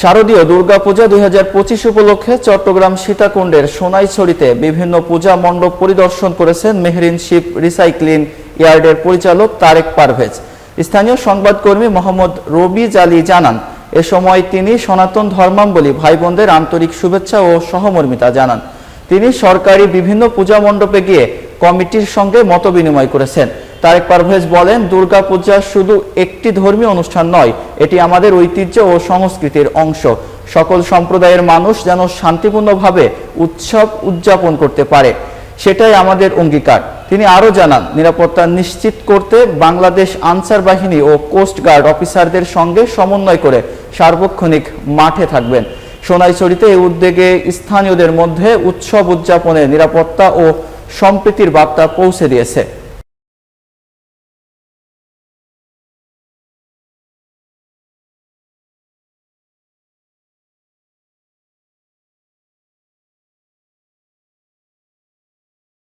শারদীয় দুর্গাপূজা দুই হাজার পঁচিশ উপলক্ষে চট্টগ্রাম সীতাকুণ্ডের সোনাইছড়িতে বিভিন্ন পূজা মণ্ডপ পরিদর্শন করেছেন মেহরিন শিপ রিসাইক্লিং ইয়ার্ডের পরিচালক তারেক পারভেজ। স্থানীয় সংবাদকর্মী মোহাম্মদ রবি জালি জানান, এ সময় তিনি সনাতন ধর্মাম্বলী ভাই বোনদের আন্তরিক শুভেচ্ছা ও সহমর্মিতা জানান। তিনি সরকারি বিভিন্ন পূজা মণ্ডপে গিয়ে কমিটির সঙ্গে মতবিনিময় করেছেন। তারেক পারভেজ বলেন, দুর্গাপূজা শুধু একটি ধর্মীয় অনুষ্ঠান নয়, এটি আমাদের ঐতিহ্য ও সংস্কৃতির অংশ। সকল সম্প্রদায়ের মানুষ যেন শান্তিপূর্ণভাবে উৎসব উদযাপন করতে পারে, সেটাই আমাদের অঙ্গীকার। তিনি আরও জানান, নিরাপত্তা নিশ্চিত করতে বাংলাদেশ আনসার বাহিনী ও কোস্ট গার্ড অফিসারদের সঙ্গে সমন্বয় করে সার্বক্ষণিক মাঠে থাকবেন। সোনাইছড়িতে এই উদ্যোগে স্থানীয়দের মধ্যে উৎসব উদযাপনে নিরাপত্তা ও সম্প্রীতির বার্তা পৌঁছে দিয়েছে।